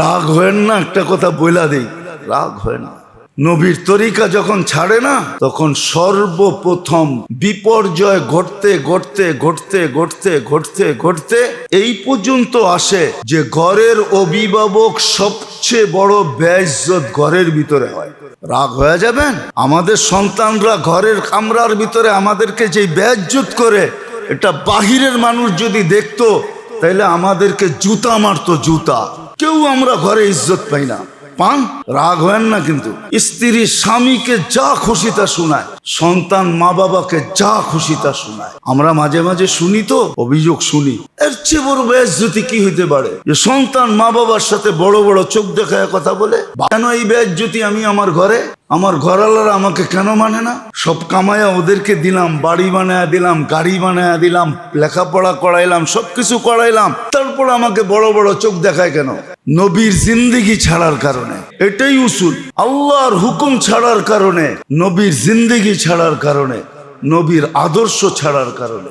রাগ হয় না, একটা কথা বইলা দেই। রাগ হয় না। নবীর তরিকা যখন ছাড়ে না, তখন সর্বপ্রথম বিপর্যয় ঘটতে ঘটতে ঘটতে ঘটতে ঘটতে ঘটতে এই পর্যন্ত আসে যে ঘরের অভিভাবক সবচেয়ে বড় ব্যয়জত ঘরের ভিতরে হয়। রাগ হয়ে যাবেন? আমাদের সন্তানরা ঘরের কামরার ভিতরে আমাদেরকে যে ব্যয়জত করে, এটা বাহিরের মানুষ যদি দেখতো, তাইলে আমাদেরকে জুতা মারতো জুতা। কেউ আমরা ঘরে ইজ্জত পাই না। পান? রাগ হয় না কিন্তু। স্ত্রী স্বামীকে যা খুশি তা শোনায়। সন্তান মা বাবাকে যা খুশি তা শোনায়। আমরা মাঝে মাঝে শুনি তো, অভিযোগ শুনি। এর চেয়ে বড় বেজ্জতি কি হইতে পারে? যে সন্তান মা বাবার সাথে বড় বড় চোখ দেখায় কথা বলে, কেন এই বেজ্জতি আমি আমার ঘরে? আমার ঘরালারা আমাকে কেন মানে না? সব কামায়া ওদেরকে দিলাম, বাড়ি বানায়া দিলাম, গাড়ি বানায়া দিলাম, লেখাপড়া করাইলাম, সবকিছু করাইলাম। তারপর আমাকে বড় বড় চোখ দেখায় কেন? নবীর জিন্দিগি ছাড়ার কারণে। এটাই উসুল। আল্লাহর হুকুম ছাড়ার কারণে, নবীর জিন্দিগি ছাড়ার কারণে, নবীর আদর্শ ছাড়ার কারণে।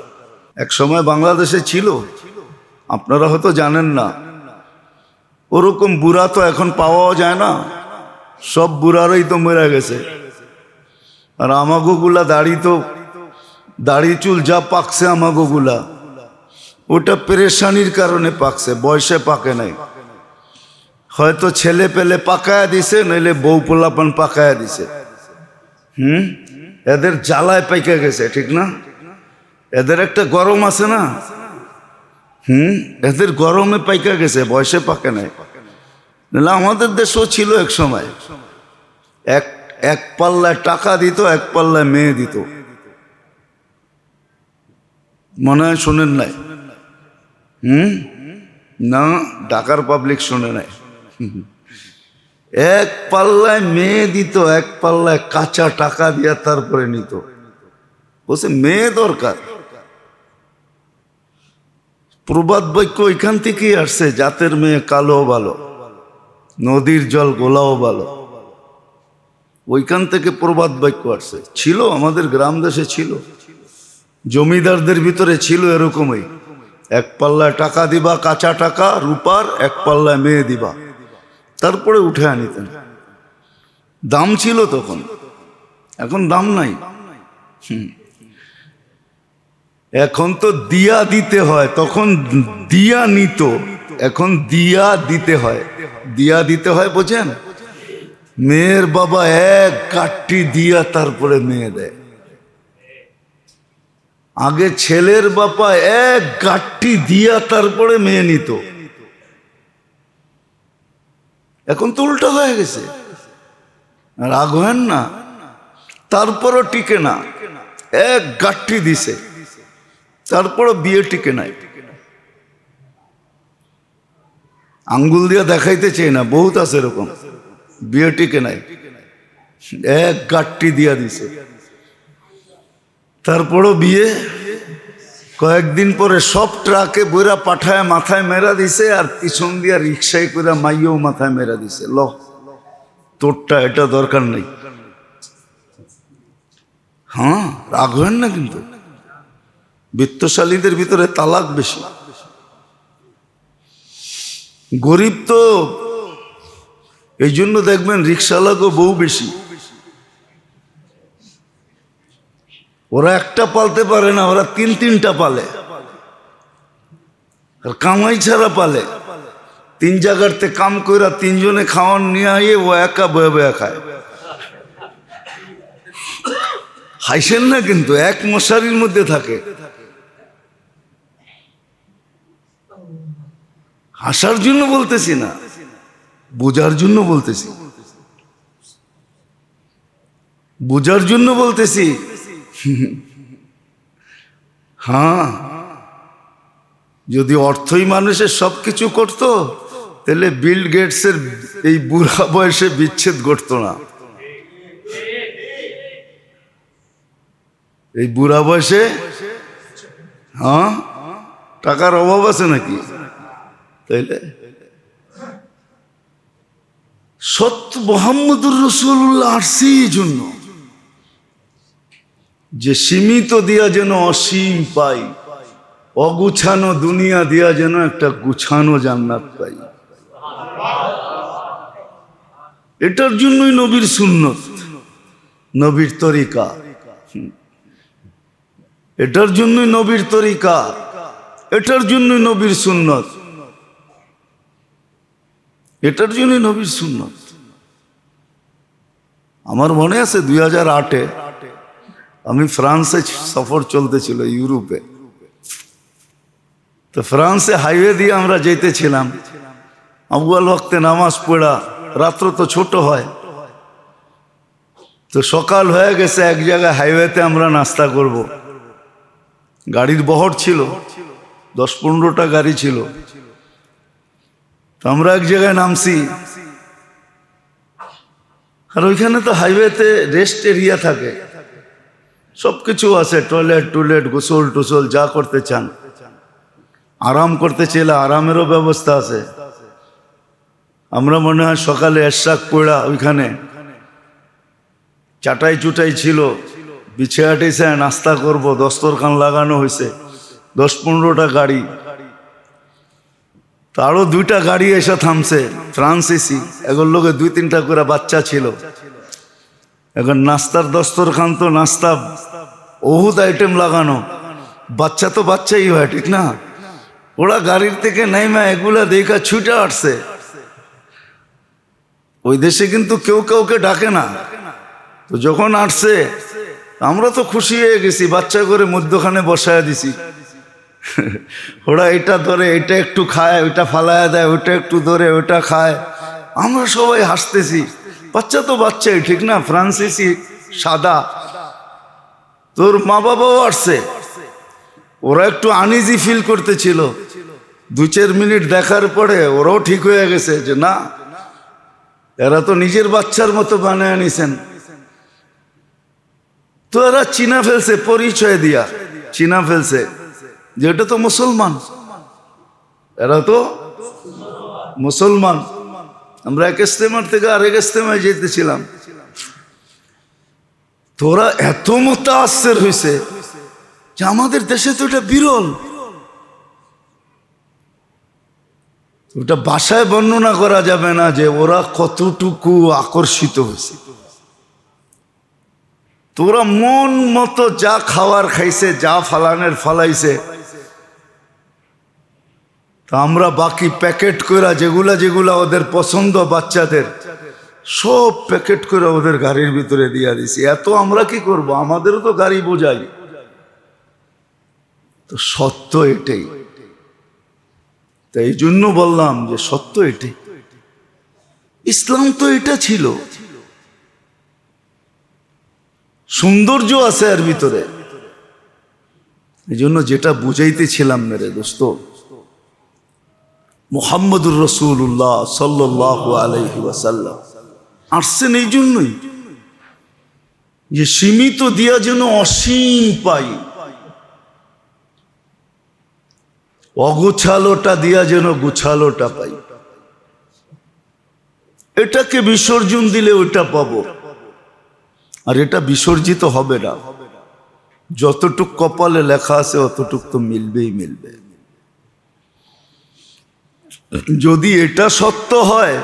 এক সময় বাংলাদেশে ছিল, আপনারা হয়তো জানেন না। ওরকম বুড়া তো এখন পাওয়াও যায় না। সব বুড়ারই তো মরে গেছে। আর আমাগোগুলা দাড়ি তো, দাড়ি চুল যা পাকছে আমাগোগুলা। ওটা পেরেশানির কারণে পাকছে, বয়সে পাকে নাই। হয়তো ছেলে পেলে পাকায়া দিছে, নইলে বউ পোলাপান পাকায়া দিছে। হুম? এদের জ্বালায় পাইকা গেছে, ঠিক না? এদের একটা গরম আছে না? হুম? এদের গরমে পাইকা গেছে, বয়সে পাকে নাই। নাহলে আমাদের দেশও ছিল এক সময়। এক এক পাল্লায় টাকা দিত, এক পাল্লায় মেয়ে দিত। মনে হয় শোনেন নাই? হুম? না, ঢাকার পাবলিক শোনে নাই। এক পাল্লায় মেয়ে দিত, এক পাল্লায় কাঁচা টাকা দিয়া তারপরে নিত। বলছে, মেয়ে দরকার। প্রবাদ বাক্য ওইখান থেকেই আসছে, জাতের মেয়ে কালো ভালো, নদীর জল গোলাও ভালো। ওইখান থেকে প্রবাদ বাক্য আসছে। ছিল, আমাদের গ্রাম দেশে ছিল। জমিদারদের ভিতরে ছিল এরকমই। এক পাল্লায় টাকা দিবা, কাঁচা টাকা, রূপার, এক পাল্লায় মেয়ে দিবা। তারপরে উঠে আনিতেন। দাম ছিল তখন। এখন দাম নাই। এখন তো দিয়া দিতে হয়, তখন দিয়া নিত। এখন দিয়া দিতে হয়। দিয়া দিতে হয় বোঝেন? মেয়ের বাবা এক কাঠটি দিয়া তারপরে মেয়ে দেয়। আগে ছেলের বাবা এক গাঠটি দিয়া তারপরে মেয়ে নিত। এখন তো উল্টো হয়ে গেছে। রাগ হেন না। তারপরও টিকে না। এক গাঠটি দিছে। তারপরও বিয়ে টিকে নাই। আঙ্গুল দিয়ে দেখাইতে চাই না, বহুত আছে এরকম। বিয়ে টিকে নাই। এক গাঠটি দিয়া দিছে। তারপরও বিয়ে কয়েকদিন পরে সব ট্রাকে বইরা পাঠায় মাথায় মেরা দিছে আর পিছন দিয়া রিক্সায় করে মাইয়েও মাথায় মেরা দিছে। ল, তোরটা এটা দরকার নেই। হ্যাঁ রাগ হেন না কিন্তু। বিত্তশালীদের ভিতরে তালাক বেশি। গরিব তো এই জন্য দেখবেন রিক্সাওয়ালাকেও বউ বেশি। ওরা একটা পালতে পারে না, ওরা তিন তিনটা পালে। আর কামাই ছাড়া পালে। তিন জায়গাতে কাম কইরা তিনজনে খাওয়ান নিয়ে আইয়ে ও একা বয়ে বয়ে খায়। হাইসেন না কিন্তু, এক মশারির মধ্যে থাকে। হাসার জন্য বলতেছি না, বোঝার জন্য বলতেছি। বোঝার জন্য বলতেছি হ্যাঁ যদি অর্থই মানুষের সব কিছু করতো, তাহলে বিল গেটসের এই বুড়া বয়সে বিচ্ছেদ ঘটতো না। এই বুড়া বয়সে হ্যাঁ টাকার অভাব আছে নাকি? তাইলে, সত্য মোহাম্মদুর রসুল্লাহ আসছি জন্য যে সীমিত দিয়া যেন অসীম পাই, অগুছানো দুনিয়া দিয়া যেন একটা গুছানো জান্নাত পাই। এটার জন্যই নবীর সুন্নত, নবীর তরিকা। এটার জন্যই নবীর তরিকা, এটার জন্যই নবীর সুন্নত। এটার জন্যই নবীর সুন্নত। আমার মনে আছে দুই হাজার আটে আমি ফ্রান্সে সফর চলতেছিল, ইউরোপে। তো ফ্রান্সে হাইওয়ে দিয়ে আমরা যেতেছিলাম। আবুয়াল ভক্তে নামাজ পড়া, রাত্র তো ছোট হয়। তো সকাল হয়ে গেছে, এক জায়গায় হাইওয়েতে আমরা নাস্তা করব। গাড়ির বহর ছিল, দশ পনেরোটা গাড়ি ছিল। তো আমরা এক জায়গায় নামছি। আর ওইখানে তো হাইওয়েতে রেস্ট এরিয়া থাকে। সব কিছু আছে টয়লেট টয়লেট গোসল, টোসল, যা করতে চান। আরাম করতে চাইলে আরামেরও ব্যবস্থা আছে। আমরা মনে হয় সকালে এরশাক পড়া ওইখানে। চাটাই চুটাই ছিল। বিছে আটিছে নাস্তা করব, দস্তরখান লাগানো হয়েছে দশ পনেরোটা গাড়ি। তারও দুইটা গাড়ি এসে থামছে ফ্রান্স এসি এগুলোর লোকে দুই তিনটা করে বাচ্চা ছিল। এখন নাস্তার দস্তরখান তো নাস্তা, বহুত আইটেম লাগানো। বাচ্চা তো বাচ্চাই হয়, ঠিক না? ওরা গাড়ির থেকে নাইমা এগুলা দেখা ছুটে আসছে। ওই দেশে কিন্তু কেউ কাউকে ডাকে না। তো যখন আসছে, আমরা তো খুশি হয়ে গেছি, বাচ্চা করে মধ্যখানে বসায় দিছি। ওরা এটা ধরে, এটা একটু খায়, ওইটা ফালায় দেয়, ওইটা একটু ধরে, ওইটা খায়। আমরা সবাই হাসতেছি। বাচ্চা তো বাচ্চাই, ঠিক না? ফ্রান্সিসি সাদা। তোর মা বাবাও আসছে। ওরা একটু আনইজি ফিল করতেছিল। দু চার মিনিট দেখার পরে ওরাও ঠিক হয়ে গেছে যে না, এরা তো নিজের বাচ্চার মতো বানায় নিছেন তো এরা চিনা ফেলছে, পরিচয় দিয়া। চিনা ফেলছে। যে এটা তো মুসলমান। এরা তো মুসলমান। আমরা এক ইস্তেমার থেকে আরেক ইস্তেমায় যেতেছিলাম। তোরা এত মোতাসের হয়েছে যে আমাদের দেশে তো এটা বিরল। ওটা বাসায় বর্ণনা করা যাবে না যে ওরা কতটুকু আকর্ষিত হয়েছে। তোরা মন মতো যা খাওয়ার খাইছে, যা ফালানের ফালাইছে তা আমরা বাকি প্যাকেট করা যেগুলা যেগুলা ওদের পছন্দ বাচ্চাদের, সব প্যাকেট করে ওদের গাড়ির ভিতরে দিয়ে দিছি। এত আমরা কি করব? আমাদেরও তো গাড়ি বোঝাই। তো সত্য এটাই। তো এই জন্য বললাম যে সত্য এটাই। ইসলাম তো এটা ছিল। সৌন্দর্য আছে এর ভিতরে। এই জন্য যেটা বুঝাইতেছিলাম মেরে দোস্ত মোহাম্মদুর রসুল্লাহ সাল্লাহ আলহি ওয়াসাল্লাম। আসছেন এই জন্যই যে সীমিত দিয়া যেন অসীম পাই। অগুছালোটা দিয়া যেন গুছালোটা পাই। এটাকে বিসর্জন দিলে ওইটা পাবো। আর এটা বিসর্জিত হবে না। যতটুক কপালে লেখা আছে, অতটুক তো মিলবেই মিলবে। যদি এটা সত্য হয়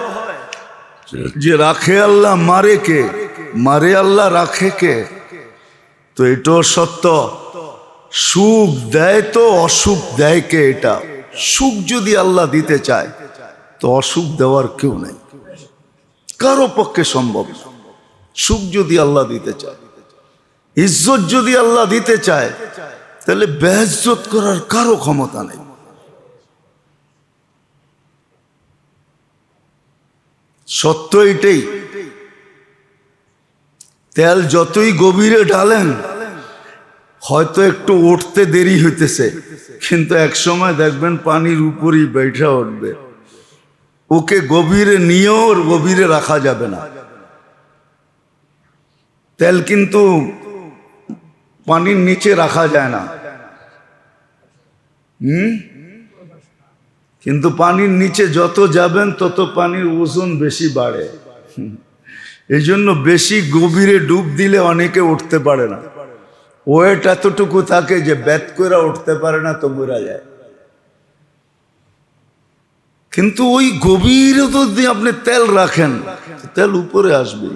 যে রাখে আল্লাহ মারে কে? মারে আল্লাহ রাখে কে? তো এটাও সত্য। সুখ দেয় তো অসুখ দেয় কে এটা? সুখ যদি আল্লাহ দিতে চায়, তো অসুখ দেওয়ার কেউ নেই। কারও পক্ষে সম্ভব সুখ যদি আল্লাহ দিতে চায়, ইজ্জত যদি আল্লাহ দিতে চায়, তাহলে বেহজত করার কারও ক্ষমতা নেই। সত্য এটাই। তেল যতই গভীরে ঢালেন, হয়তো একটু উঠতে দেরি হইতেছে, কিন্তু এক সময় দেখবেন পানির উপরই বেঠা উঠবে। ওকে গভীরে নিয়েও ওর গভীরে রাখা যাবে না। তেল কিন্তু পানির নিচে রাখা যায় না। হুম? কিন্তু পানির নিচে যত যাবেন, তত পানির ওজন বেশি বাড়ে। এই জন্য বেশি গভীরে ডুব দিলে অনেকে উঠতে পারে না। ওয়েট এতটুকু থাকে যে ব্যাত করে উঠতে পারে না, তো মরা যায়। কিন্তু ওই গভীরতা যদি আপনি তেল রাখেন, তেল উপরে আসবে।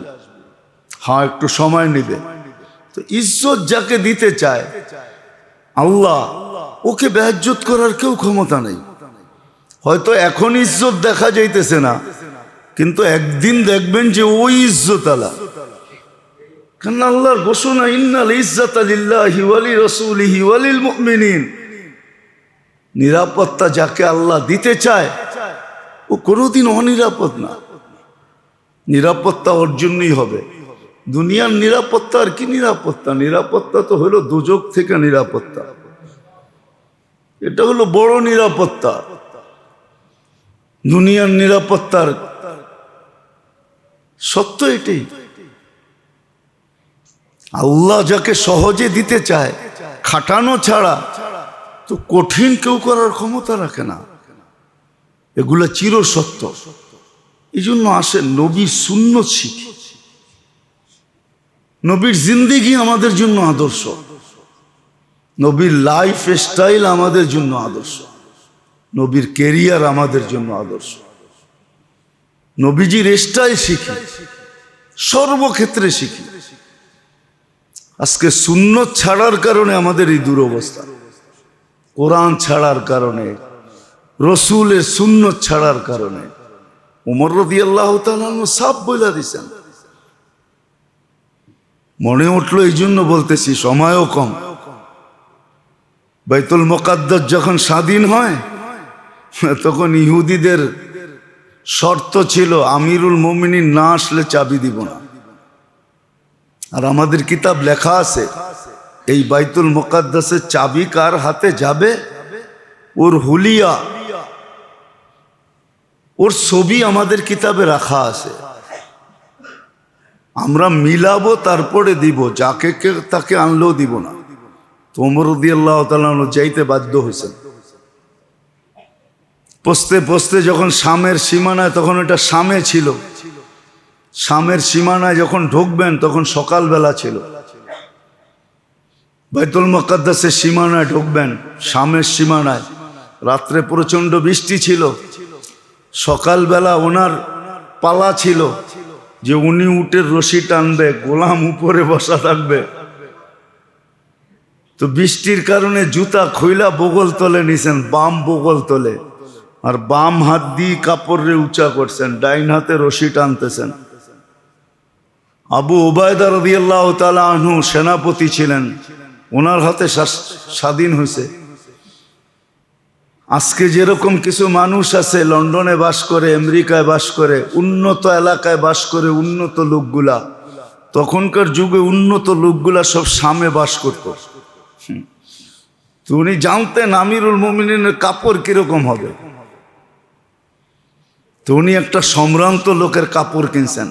হ্যাঁ একটু সময় নিবে। তো ঈশ্বর যাকে দিতে চায়, আল্লাহ, ওকে ব্যাজ্জত করার কেউ ক্ষমতা নেই। হয়তো এখন ইজ্জত দেখা যাইতেছে না, কিন্তু একদিন দেখবেন যে ওই ইজ্জত আলা কেন আল্লাহর ঘোষণা, ইন্নাল ইজ্জাত আলিল্লাহি ওয়ালি রাসূলিহি ওয়ালিল মুমিনিন নিরাপত্তা যাকে আল্লাহ দিতে চায়, ও কোনোদিন অনিরাপদ না। নিরাপত্তা ওর জন্যই হবে। দুনিয়ার নিরাপত্তা আর কি নিরাপত্তা? নিরাপত্তা তো হলো দুজক থেকে নিরাপত্তা। এটা হলো বড় নিরাপত্তা। দুনিয়ার নিরাপত্তার সত্য এটাই। আল্লাহ যাকে সহজে দিতে চায়, খাটানো ছাড়া তো কঠিন কেউ করার ক্ষমতা রাখে না। এগুলো চির সত্য এই জন্য আসে নবীর শূন্য শিখি। নবীর জিন্দিগি আমাদের জন্য আদর্শ। নবীর লাইফ স্টাইল আমাদের জন্য আদর্শ। নবীর কেরিয়ার আমাদের জন্য আদর্শ। নবীজির স্টাইল শিখি, সর্বক্ষেত্রে শিখি। আজকে শূন্য ছাড়ার কারণে আমাদের এই দুরবস্থা। কোরআন ছাড়ার কারণে, রসুলের শূন্য ছাড়ার কারণে। উমর রদি আল্লাহ সাপ বইলা দিছেন। মনে উঠল এই জন্য বলতেছি, সময়ও কম। বাইতুল মোকাদ্দর যখন স্বাধীন হয় তখন ইহুদিদের শর্ত ছিল, আমিরুল মোমিনিন না আসলে চাবি দিব না। আর আমাদের কিতাব লেখা আছে, এই বাইতুল মোকাদ্দাসের চাবি কার হাতে যাবে? ওর হুলিয়া, ওর ছবি আমাদের কিতাবে রাখা আছে। আমরা মিলাবো, তারপরে দিব, যাকে কে তাকে আনলেও দিব না। তোমর দিয়ে আল্লাহ তালু যাইতে বাধ্য হয়েছেন। পস্তে পস্তে যখন শামের সীমানায়, তখন এটা শামে ছিল। শামের সীমানায় যখন ঢুকবেন, তখন সকালবেলা ছিল। বাইতুল মকাদ্দাসের সীমানায় ঢুকবেন, শামের সীমানায়। রাত্রে প্রচণ্ড বৃষ্টি ছিল। সকালবেলা ওনার পালা ছিল যে উনি উটের রশি টানবে, গোলাম উপরে বসা থাকবে। তো বৃষ্টির কারণে জুতা খইলা বগল তলে নিছেন, বাম বগল তলে আর বাম হাত দিয়ে কাপড়ে উঁচা করছেন, ডাইন হাতে রশি টানতেছেন। আবু ওবায়দা রদিয়াল্লাহ তালা সেনাপতি ছিলেন, ওনার হাতে স্বাধীন হয়েছে। আজকে যেরকম কিছু মানুষ আছে, লন্ডনে বাস করে, আমেরিকায় বাস করে, উন্নত এলাকায় বাস করে, উন্নত লোকগুলা, তখনকার যুগে উন্নত লোকগুলা সব সামে বাস করত। তো উনি জানতেন আমিরুল মোমিনের কাপড় কীরকম হবে। তো উনি একটা সম্ভ্রান্ত লোকের কাপড় কিনছেন।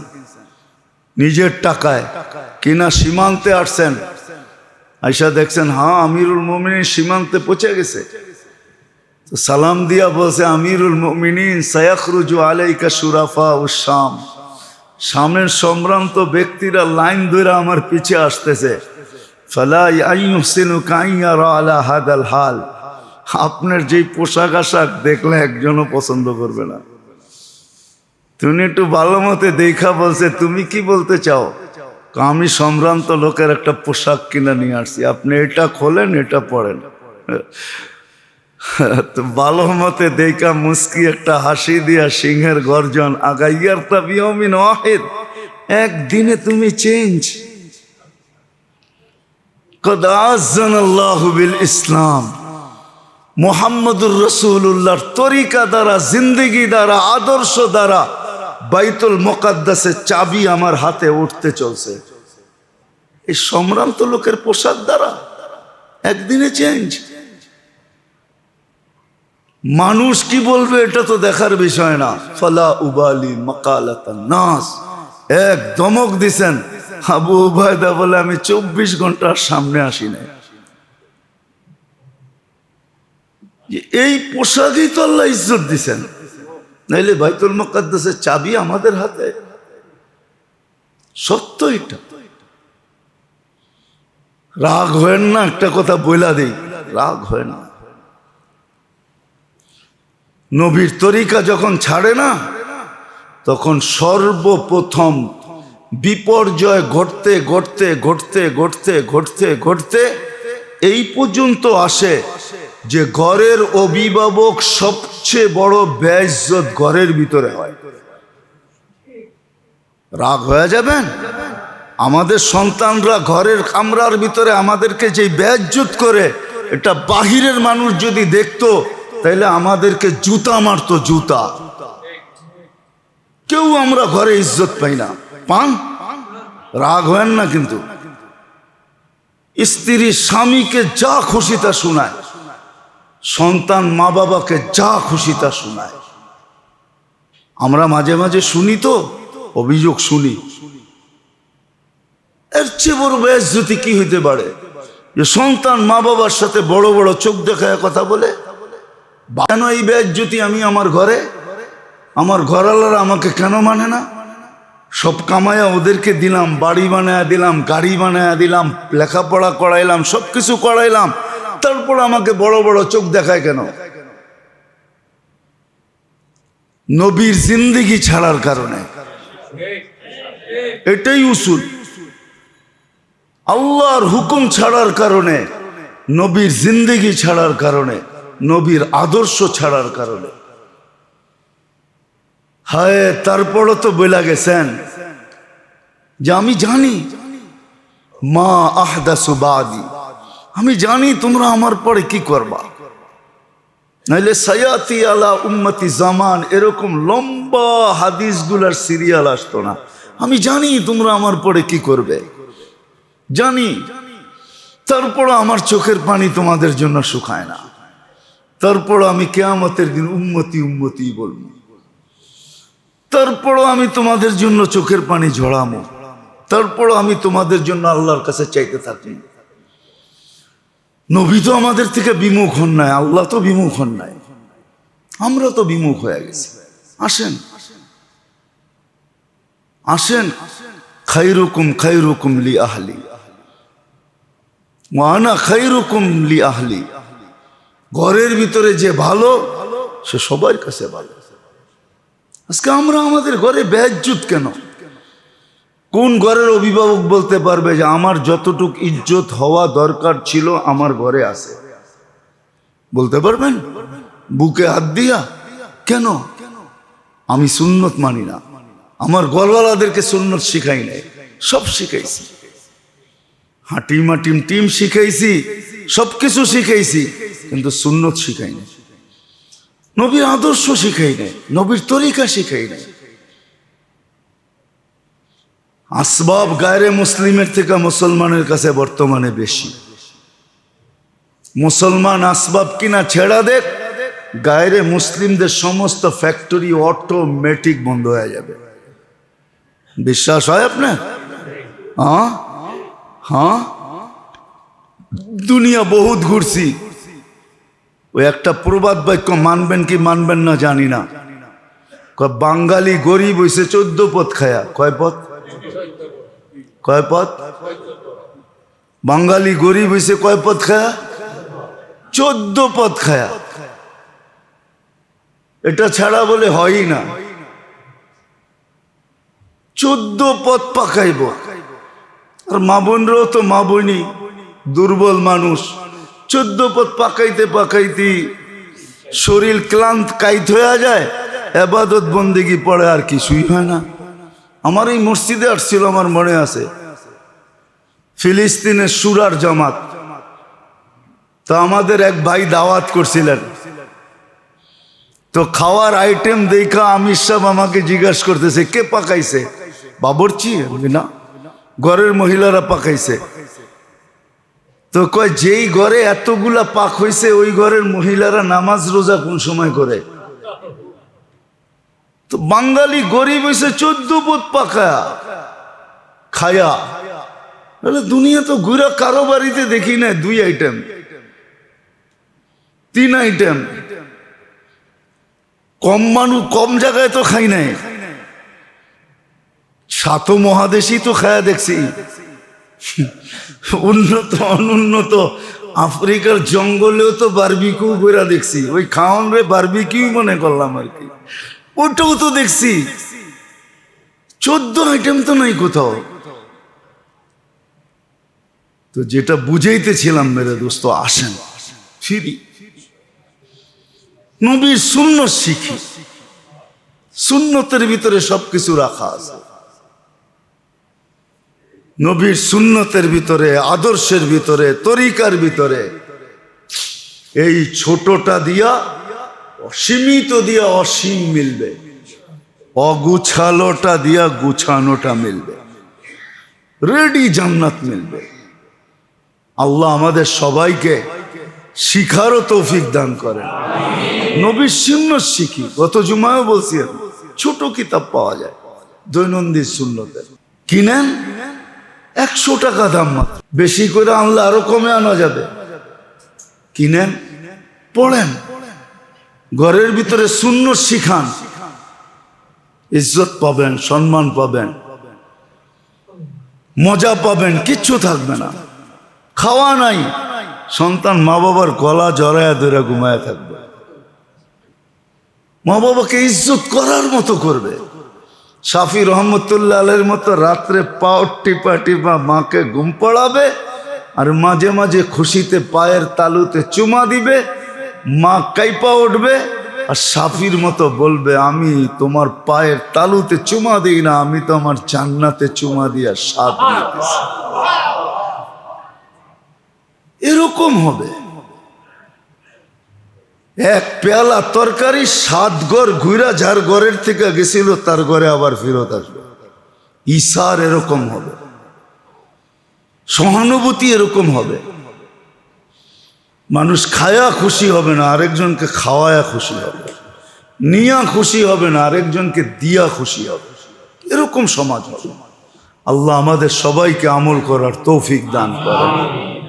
নিজের টাকায়। কিনা সীমান্তে আসছেন। আইসা দেখছেন হ্যাঁ আমিরুল মোমিনিন সীমান্তে পৌঁছে গেছে। সালাম দিয়া বলছে, আমিরুল মোমিনিন, সায়াখরুজু আলাইকা সুরাফা শাম। শামের সম্ভ্রান্ত ব্যক্তিরা লাইন ধরে আমার পিছে আসতেছে। ফালা ইয়াইহসিনু কাইয়ারা আলা হাদাল হাল। আপনার যেই পোশাক আশাক দেখলে একজনও পছন্দ করবে না। তুমি একটু ভালো মতে দেখা বলছে, তুমি কি বলতে চাও? আমি সম্ভ্রান্ত লোকের একটা পোশাক কিনে নিয়ে আসছি। আপনি এটা খোলেন, এটা পরেন। তো ভালো মতে দেখা মুস্কি একটা হাসি দিয়া সিংহের গর্জন, আগাইয়ার তা বিয়মিন একদিনে তুমি চেঞ্জ বিল ইসলাম, মোহাম্মদুর রসুল্লাহর তরিকা দ্বারা, জিন্দগি দ্বারা, আদর্শ দ্বারা বাইতুল মোকাদ্দাসের চাবি আমার হাতে উঠতে চলছে। এই সম্ভ্রান্ত লোকের পোশাক দ্বারা একদিনে চেঞ্জ মানুষ কি বলবে এটা তো দেখার বিষয় না। ফলা উবালি নাস। এক দমক দিছেন। আবু উবায়দা বলে, আমি চব্বিশ ঘণ্টার সামনে আসি যে এই পোশাকই তো আল্লাহ ইজ্জত দিছেন। নাইলে বাইতুল মকাদ্দাসের চাবি আমাদের হাতে। সত্য এটা। রাগ হয় না, একটা কথা বইলা দেই। রাগ হয় না। নবীর তরিকা যখন ছাড়ে না, তখন সর্বপ্রথম বিপর্যয় ঘটতে ঘটতে ঘটতে ঘটতে ঘটতে ঘটতে, এই পর্যন্ত আসে যে ঘরের অভিভাবক সবচেয়ে বড় ব্যয়জত ঘরের ভিতরে হয়। রাগ হয়ে যাবেন? আমাদের সন্তানরা ঘরের কামরার ভিতরে আমাদেরকে যে ব্যাজ্জুত করে, এটা বাহিরের মানুষ যদি দেখতো তাহলে আমাদেরকে জুতা মারতো, জুতা। কেউ আমরা ঘরে ইজ্জত পাই না। পান? রাগ হয় না কিন্তু। স্ত্রী স্বামীকে যা খুশি তা শোনায়। সন্তান মা বাবাকে যা খুশি তা শোনায়। আমরা মাঝে মাঝে শুনি তো, অভিযোগ শুনি। এর চেয়ে বড় বেজ্জতি কি হইতে পারে? যে সন্তান মা বাবার সাথে বড় বড় চোখ দেখায় কথা বলে কেন এই বেজ্জতি আমি আমার ঘরে? আমার ঘরালারা আমাকে কেন মানে না? সব কামায়া ওদেরকে দিলাম, বাড়ি বানায়া দিলাম, গাড়ি বানায়া দিলাম, লেখাপড়া করাইলাম সব কিছু করাইলাম তারপর আমাকে বড় বড় চোখ দেখায় কেন? নবীর জিন্দিগি ছাড়ার কারণে। এটাই উসুল। আল্লাহর হুকুম ছাড়ার কারণে, নবীর জিন্দিগি ছাড়ার কারণে, নবীর আদর্শ ছাড়ার কারণে। হায়, তারপরও তো বইলা গেছেন যে আমি জানি, মা আহদা সুবাদি আমি জানি তোমরা আমার পরে কি করবা। নাইলে সায়াতি আলা উম্মতি জামান, এরকম লম্বা হাদিসগুলার সিরিয়াল আসতো না। আমি জানি তোমরা আমার পরে কি করবে। জানি। তারপরও আমার চোখের পানি তোমাদের জন্য শুকায় না। তারপর আমি কেয়ামতের দিন উন্মতি উন্মতি বলব। তারপরও আমি তোমাদের জন্য চোখের পানি ঝরামো তারপরও আমি তোমাদের জন্য আল্লাহর কাছে চাইতে থাকি নবী তো আমাদের থেকে বিমুখ হন নাই, আল্লাহ তো বিমুখ হন নাই। আমরা তো বিমুখ হয়ে গেছি। আসেন। আসেন। খাইরুকুম খাইরুকুম লি আহলি। ওয়ানা খাইরুকুম লি আহলি। ঘরের ভিতরে যে ভালো, সে সবার কাছে ভালো। আজকে আমরা আমাদের ঘরে ব্যাজ্জুত কেন? কোন ঘরের অভিভাবক বলতে পারবে যে আমার যতটুক ইজ্জত হওয়া দরকার ছিল আমার ঘরে আছে? বলতে পারবেন? বুকে হাত দিয়া? কেন? আমি সুন্নত মানি না। আমার গলওয়ালাদেরকে সুন্নত শিখাই নাই। সব শিখাইছি। হাটিম হাটিম টিম শিখাইছি। সব কিছু শিখাইছি। কিন্তু সুন্নত শিখাই নাই। নবীর আদর্শ শিখাই নাই। নবীর তরিকা শিখাই নাই। আসবাব গায়রে মুসলিমের থেকে মুসলমানের কাছে বর্তমানে বেশি। মুসলমান আসবাব কিনা ছেড়া দেখ, গায়রে মুসলিমদের সমস্ত ফ্যাক্টরি অটোমেটিক বন্ধ হয়ে যাবে। বিশ্বাস হয় আপনার? হ্যাঁ? হ্যাঁ? দুনিয়া বহুত ঘুরছি। ওই একটা প্রবাদ বাক্য মানবেন কি মানবেন না জানি না। কয়, বাঙালি গরিব হইছে চোদ্দ পথ খায়া। কয় পথ? কয় পথ বাঙালি গরিব হইছে কয় পথ খায়া? চোদ্দ পথ খায়া। এটা ছাড়া বলে হয়ই না। চোদ্দ পথ পাকাইব। আর মা বোনরাও তো মা বোনই, দুর্বল মানুষ। চোদ্দ পথ পাকাইতে পাকাইতে শরীর ক্লান্ত কাইত হয়ে যায়, এবাদত বন্দিগি পড়ে আর কিছুই হয় না। আমার এই মসজিদে আসছিল আমার মনে আছে। ফিলিস্তিনের সুরার জামাত। তো আমাদের এক ভাই দাওয়াত করছিলেন। তো খাওয়ার আইটেম দেখা আমির সাহেব আমাকে জিজ্ঞাসা করতেছে, কে পাকাইছে? বাবরচি? না। ঘরের মহিলারা পাকাইছে। তো কয়, যেই ঘরে এতগুলা পাক হইছে, ওই ঘরের মহিলারা নামাজ রোজা কোন সময় করে? তো বাঙালি গরিব হয়েছে চোদ্দ পথ পাকা, খায়া। দুনিয়া তো ঘুরা কারও বাড়িতে দেখি না দুই আইটেম তিন আইটেম কম মানুষ কম জায়গায় তো খাই নাই। সাত মহাদেশই তো খায়া দেখছি। উন্নত, অনুন্নত, আফ্রিকার জঙ্গলেও তো বারবিকিউ করে দেখছি। ওই খাওয়ান রে বারবিকিউ মনে করলাম আর কি। ওটাও তো দেখছি। চোদ্দ আইটেম তো নাই কোথাও। তো যেটা বুঝাইতেছিলাম, মেরে দোস্ত, আসেন, ফিরি। নবীর শূন্য শিখি। সুন্নতের ভিতরে সবকিছু রাখা আছে। নবীর সুন্নতের ভিতরে, আদর্শের ভিতরে, তরিকার ভিতরে, এই ছোটটা দিয়া অসীমিত দিয়া অসীম মিলবে। অগুছালোটা দিয়া গুছানোটা মিলবে। রেডি জান্নাত মিলবে। আল্লাহ আমাদের সবাইকে শিখারও তৌফিক দান করেন। নবীর শূন্য শিখি। গত জুমায়ও বলছি ছোট কিতাব পাওয়া যায় দৈনন্দিন শূন্যতের কিনেন? একশো টাকা দাম মাত্র। বেশি করে আনলে আরও কমে আনা যাবে। কিনেন? পড়েন। ঘরের ভিতরে শূন্য শিখান। ইজ্জত পাবেন, সম্মান পাবেন। মজা পাবেন, কিচ্ছু থাকবে না। খাওয়া নাই, সন্তান মা বাবার গলা জড়ায়া ধরে ঘুমায় থাকবে। মা বাবাকে ইজ্জত করার মতো করবে। শাফি রহমতুল্লাহ মতো রাত্রে পাও টিপা টিপা মাকে ঘুম পড়াবে আর মাঝে মাঝে খুশিতে পায়ের তালুতে চুমা দিবে। কাইপা উঠবে আর সাফির মতো বলবে, আমি তোমার পায়ের তালুতে চুমা দিই না, আমি তো আমার জান্নাতে চুমা দিয়া নিতেছি এরকম হবে। এক পেয়ালা তরকারি সাত গড় ঘুরা যার ঘরের থেকে গেছিল, তার ঘরে আবার ফেরত আসবে। ঈশার এরকম হবে। সহানুভূতি এরকম হবে। মানুষ খায়া খুশি হবে না, আরেকজনকে খাওয়ায়া খুশি হবে। নিয়া খুশি হবে না, আরেকজনকে দিয়া খুশি হবে। এরকম সমাজ হবে। আল্লাহ আমাদের সবাইকে আমল করার তৌফিক দান করেন।